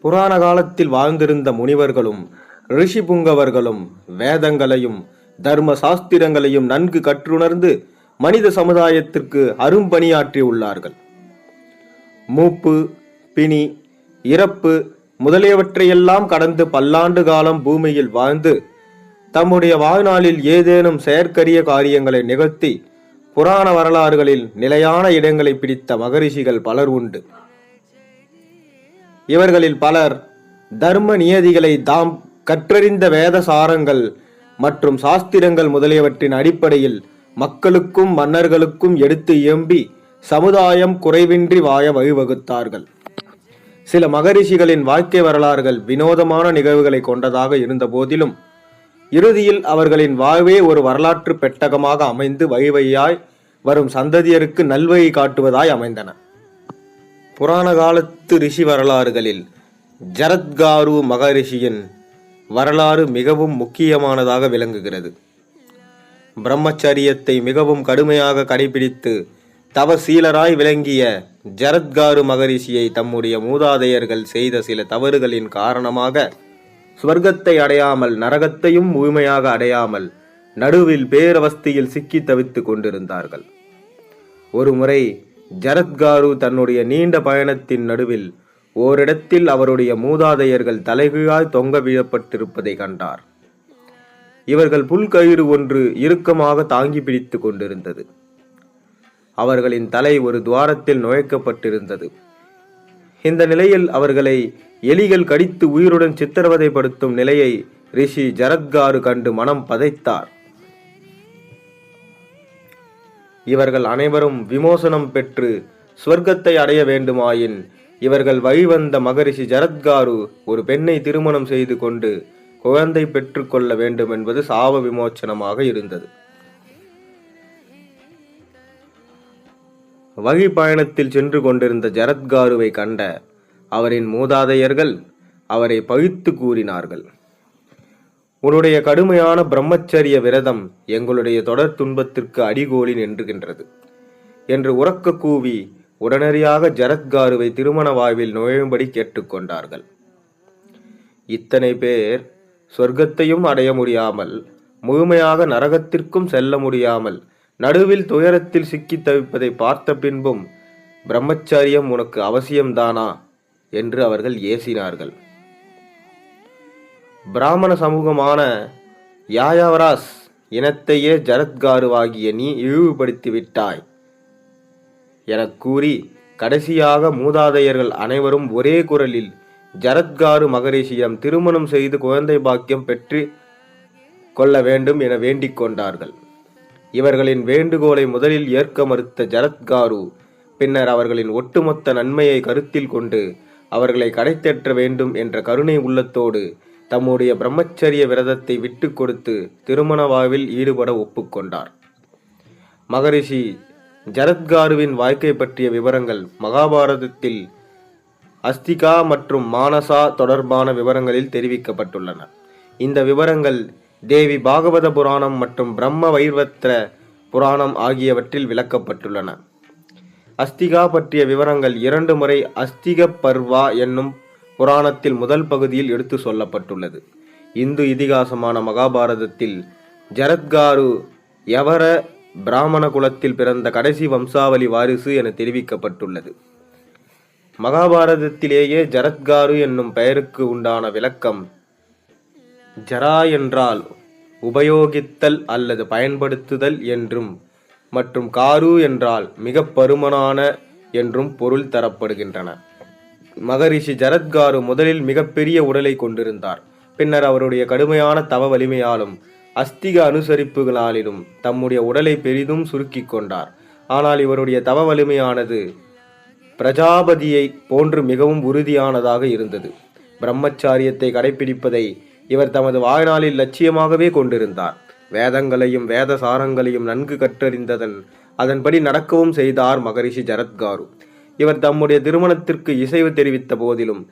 புராண காலத்தில் வாழ்ந்திருந்த முனிவர்களும் ரிஷி புங்கவர்களும் வேதங்களையும் தர்ம சாஸ்திரங்களையும் நன்கு கற்றுணர்ந்து மனித சமுதாயத்திற்கு அரும்பணியாற்றி உள்ளார்கள். மூப்பு பிணி இறப்பு முதலியவற்றையெல்லாம் கடந்து பல்லாண்டு காலம் பூமியில் வாழ்ந்து தம்முடைய வாழ்நாளில் ஏதேனும் செயற்கரிய காரியங்களை நிகழ்த்தி புராண வரலாறுகளில் நிலையான இடங்களை பிடித்த மகரிஷிகள் பலர் உண்டு. இவர்களில் பலர் தர்ம நியதிகளை தாம் கற்றறிந்த வேத சாரங்கள் மற்றும் சாஸ்திரங்கள் முதலியவற்றின் அடிப்படையில் மக்களுக்கும் மன்னர்களுக்கும் எடுத்து இயம்பி சமுதாயம் குறைவின்றி வாய வழிவகுத்தார்கள். சில மகரிஷிகளின் வாழ்க்கை வரலாறுகள் வினோதமான நிகழ்வுகளை கொண்டதாக இருந்த போதிலும் இறுதியில் அவர்களின் வாழ்வே ஒரு வரலாற்று பெட்டகமாக அமைந்து வழிவழியாய் வரும் சந்ததியருக்கு நல்வழி காட்டுவதாய் அமைந்தன. புராண காலத்து ரிஷி வரலாறுகளில் ஜரத்காரு மகரிஷியின் வரலாறு மிகவும் முக்கியமானதாக விளங்குகிறது. பிரம்மச்சரியத்தை மிகவும் கடுமையாக கடைபிடித்து தவசீலராய் விளங்கிய ஜரத்காரு மகரிஷியை தம்முடைய மூதாதையர்கள் செய்த சில தவறுகளின் காரணமாக ஸ்வர்க்கத்தை அடையாமல் நரகத்தையும் முழுமையாக அடையாமல் நடுவில் பேரவஸ்தியில் சிக்கி தவித்துக் கொண்டிருந்தார்கள். ஒருமுறை ஜரத்காரு தன்னுடைய நீண்ட பயணத்தின் நடுவில் ஓரிடத்தில் அவருடைய மூதாதையர்கள் தலைகீழாய் தொங்க வீழப்பட்டிருப்பதை கண்டார். இவர்கள் புல்கயிறு ஒன்று இறுக்கமாக தாங்கி பிடித்து கொண்டிருந்தது. அவர்களின் தலை ஒரு துவாரத்தில் நுழைக்கப்பட்டிருந்தது. இந்த நிலையில் அவர்களை எலிகள் கடித்து உயிருடன் சித்திரவதைப்படுத்தும் நிலையை ரிஷி ஜரத்காரு கண்டு மனம் பதைத்தார். இவர்கள் அனைவரும் விமோசனம் பெற்று ஸ்வர்க்கத்தை அடைய வேண்டுமாயின் இவர்கள் வழிவந்த மகரிஷி ஜரத்காரு ஒரு பெண்ணை திருமணம் செய்து கொண்டு குழந்தை பெற்றுக்கொள்ள வேண்டும் என்பது சாப விமோச்சனமாக இருந்தது. வழி பயணத்தில் சென்று கொண்டிருந்த ஜரத்காருவை கண்ட அவரின் மூதாதையர்கள் அவரை பழித்து கூறினார்கள். உன்னுடைய கடுமையான பிரம்மச்சரிய விரதம் எங்களுடைய தொடர் துன்பத்திற்கு அடிகோலி நின்றுகின்றது என்று உறக்க கூவி உடனடியாக ஜரத்காருவை திருமண வாயில் நுழையும்படி கேட்டுக்கொண்டார்கள் இத்தனை பேர் சொர்க்கத்தையும் அடைய முடியாமல் முழுமையாக நரகத்திற்கும் செல்ல முடியாமல் நடுவில் துயரத்தில் சிக்கி தவிப்பதை பார்த்த பின்பும் பிரம்மச்சாரியம் உனக்கு அவசியம்தானா என்று அவர்கள் ஏசினார்கள். பிராமண சமூகமான யாயாவராஸ் இனத்தையே ஜரத்காருவாகிய நீ இழிவுபடுத்தி விட்டாய் எனக் கூறி கடைசியாக மூதாதையர்கள் அனைவரும் ஒரே குரலில் ஜரத்காரு மகரிஷியம் திருமணம் செய்து குழந்தை பாக்கியம் பெற்று கொள்ள வேண்டும் என வேண்டிக் கொண்டார்கள். இவர்களின் வேண்டுகோளை முதலில் ஏற்க மறுத்த ஜரத்காரு பின்னர் அவர்களின் ஒட்டுமொத்த நன்மையை கருத்தில் கொண்டு அவர்களை கடைத்தேற்ற வேண்டும் என்ற கருணை உள்ளத்தோடு தம்முடைய பிரம்மச்சரிய விரதத்தை விட்டு கொடுத்து திருமணவாவில் ஈடுபட ஒப்புக்கொண்டார் மகரிஷி ஜரத்காருவின் வாழ்க்கை பற்றிய விவரங்கள் மகாபாரதத்தில் அஸ்திகா மற்றும் மானசா தொடர்பான விவரங்களில் தெரிவிக்கப்பட்டுள்ளன. இந்த விவரங்கள் தேவி பாகவத புராணம் மற்றும் பிரம்ம வைர்வத்திர புராணம் ஆகியவற்றில் விளக்கப்பட்டுள்ளன. அஸ்திகா பற்றிய விவரங்கள் இரண்டு முறை அஸ்திக பர்வா என்னும் புராணத்தில் முதல் பகுதியில் எடுத்து சொல்லப்பட்டுள்ளது. இந்து இதிகாசமான மகாபாரதத்தில் ஜரத்காரு எவர பிராமண குலத்தில் பிறந்த கடைசி வம்சாவளி வாரிசு என தெரிவிக்கப்பட்டுள்ளது. மகாபாரதத்திலேயே ஜரத்காரு என்னும் பெயருக்கு உண்டான விளக்கம் ஜரா என்றால் உபயோகித்தல் அல்லது பயன்படுத்துதல் என்றும் மற்றும் காரு என்றால் மிக பருமனான என்றும் பொருள் தரப்படுகின்றன. மகரிஷி ஜரத்காரு முதலில் மிகப்பெரிய உடலை கொண்டிருந்தார். பின்னர் அவருடைய கடுமையான தவ வலிமையாலும் அஸ்திக அனுசரிப்புகளாலும் தம்முடைய உடலை பெரிதும் சுருக்கிக் கொண்டார். ஆனால் இவருடைய தவ வலிமையானது பிரஜாபதியை போன்று மிகவும் உறுதியானதாக இருந்தது. பிரம்மச்சாரியத்தை கடைபிடிப்பதை இவர் தமது வாழ்நாளில் லட்சியமாகவே கொண்டிருந்தார். வேதங்களையும் வேத சாரங்களையும் நன்கு கற்றறிந்ததன் அதன்படி நடக்கவும் செய்தார் மகரிஷி ஜரத்காரு இவர் தம்முடைய திருமணத்திற்கு இசைவு தெரிவித்த போதிலும்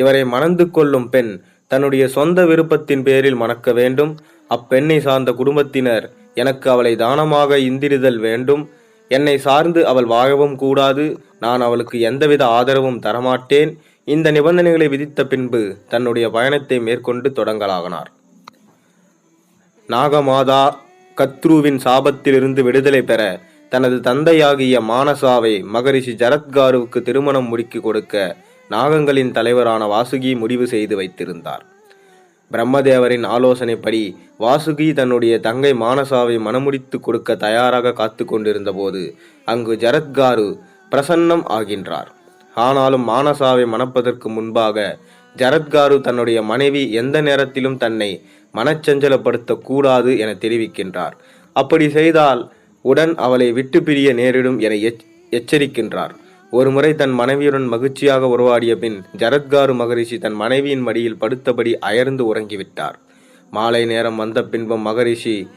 இவரை மணந்து கொள்ளும் பெண் தன்னுடைய சொந்த விருப்பத்தின் பேரில் மணக்க வேண்டும். அப்பெண்ணை சார்ந்த குடும்பத்தினர் எனக்கு அவளை தானமாக இந்திரிதல் வேண்டும். என்னை சார்ந்து அவள் வாழவும் கூடாது. நான் அவளுக்கு எந்தவித ஆதரவும் தரமாட்டேன். இந்த நிபந்தனைகளை விதித்த பின்பு தன்னுடைய பயணத்தை மேற்கொண்டு தொடங்கலாகினார். நாகமாதா கத்ருவின் சாபத்திலிருந்து விடுதலை பெற தனது தந்தையாகிய மானசாவை மகரிஷி ஜரத்காருவுக்கு திருமணம் முடுக்கி கொடுக்க நாகங்களின் தலைவரான வாசுகி முடிவு செய்து வைத்திருந்தார். பிரம்மதேவரின் ஆலோசனைப்படி வாசுகி தன்னுடைய தங்கை மானசாவை மனமுடித்து கொடுக்க தயாராக காத்து கொண்டிருந்த போது அங்கு ஜரத்காரு பிரசன்னம் ஆகின்றார். ஆனாலும் மானசாவை மணப்பதற்கு முன்பாக ஜரத்காரு தன்னுடைய மனைவி எந்த நேரத்திலும் தன்னை மனச்சஞ்சலப்படுத்த கூடாது என தெரிவிக்கின்றார். அப்படி செய்தால் உடன் அவளை விட்டு பிரிய நேரிடும் என எச்- எச்சரிக்கின்றார். ஒருமுறை தன் மனைவியுடன் மகிழ்ச்சியாக உறவாடிய பின் ஜரத்காரு மகரிஷி தன் மனைவியின் மடியில் படுத்தபடி அயர்ந்து உறங்கிவிட்டார். மாலை நேரம் வந்த பின்பும் மகரிஷி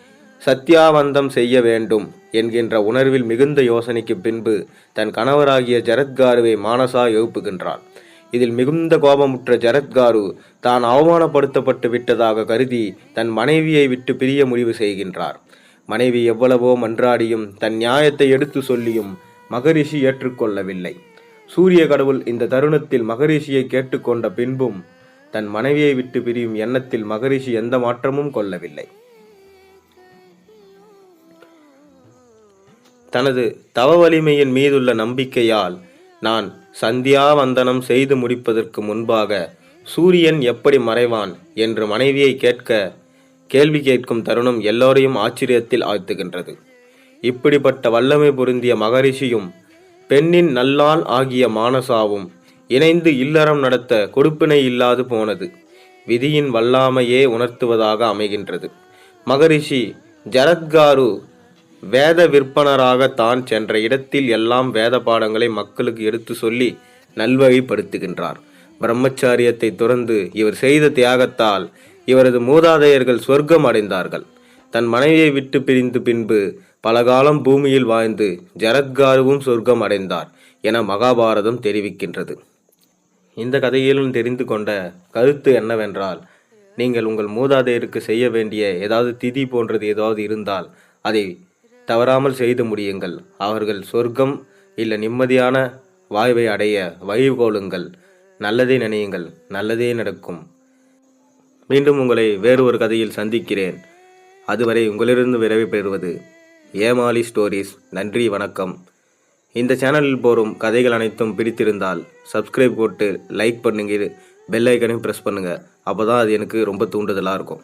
சத்தியாவந்தம் செய்ய வேண்டும். என்கின்ற உணர்வில் மிகுந்த யோசனைக்கு பின்பு தன் கணவராகிய ஜரத்காருவை மானசா எழுப்புகின்றார் இதில் மிகுந்த கோபமுற்ற ஜரத்காரு தான் அவமானப்படுத்தப்பட்டு விட்டதாக கருதி தன் மனைவியை விட்டு பிரிய முடிவு செய்கின்றார். மனைவி எவ்வளவோ மன்றாடியும் தன் நியாயத்தை எடுத்து சொல்லியும் மகரிஷி ஏற்றுக்கொள்ளவில்லை. சூரிய கடவுள் இந்த தருணத்தில் மகரிஷியை கேட்டுக்கொண்ட பின்பும் தன் மனைவியை விட்டு பிரியும் எண்ணத்தில் மகரிஷி எந்த மாற்றமும் கொள்ளவில்லை. தனது தவ வலிமையின் மீதுள்ள நம்பிக்கையால் நான் சந்தியாவந்தனம் செய்து முடிப்பதற்கு முன்பாக சூரியன் எப்படி மறைவான் என்று மனைவியை கேட்க கேள்வி கேட்கும் தருணம் எல்லோரையும் ஆச்சரியத்தில் ஆழ்த்துகின்றது. இப்படிப்பட்ட வல்லமை பொருந்திய மகரிஷியும் பெண்ணின் நல்லாள் ஆகிய மானசாவும் இணைந்து இல்லறம் நடத்த கொடுப்பினை இல்லாது போனது. விதியின் வல்லாமையே உணர்த்துவதாக அமைகின்றது. மகரிஷி ஜரத்காரு வேத விற்பனராக தான் சென்ற இடத்தில் எல்லாம் வேத பாடங்களை மக்களுக்கு எடுத்து சொல்லி நல்வழிப்படுத்துகின்றார் பிரம்மச்சாரியத்தை துறந்து இவர் செய்த தியாகத்தால் இவரது மூதாதையர்கள் சொர்க்கம் அடைந்தார்கள். தன் மனைவியை விட்டு பிரிந்து பின்பு பல காலம் பூமியில் வாழ்ந்து ஜரத்காருவும் சொர்க்கம் அடைந்தார் என மகாபாரதம் தெரிவிக்கின்றது. இந்த கதையிலும் தெரிந்து கொண்ட கருத்து என்னவென்றால் நீங்கள் உங்கள் மூதாதையருக்கு செய்ய வேண்டிய ஏதாவது திதி போன்றது ஏதாவது இருந்தால் அதை தவறாமல் செய்து முடியுங்கள். அவர்கள் சொர்க்கம் இல்லை நிம்மதியான வாய்வை அடைய வழிகோளுங்கள் நல்லதே நினையுங்கள். நல்லதே நடக்கும். மீண்டும் உங்களை வேறு ஒரு கதையில் சந்திக்கிறேன். அதுவரை உங்களிலிருந்து விரைவு பெறுவது ஏமாலி ஸ்டோரிஸ். நன்றி வணக்கம். இந்த சேனலில் போகும் கதைகள் அனைத்தும் பிடித்திருந்தால் சப்ஸ்கிரைப் போட்டு லைக் பண்ணுங்க பெல் ஐக்கனையும் ப்ரெஸ் பண்ணுங்கள் அப்போ தான் அது எனக்கு ரொம்ப தூண்டுதலாக இருக்கும்.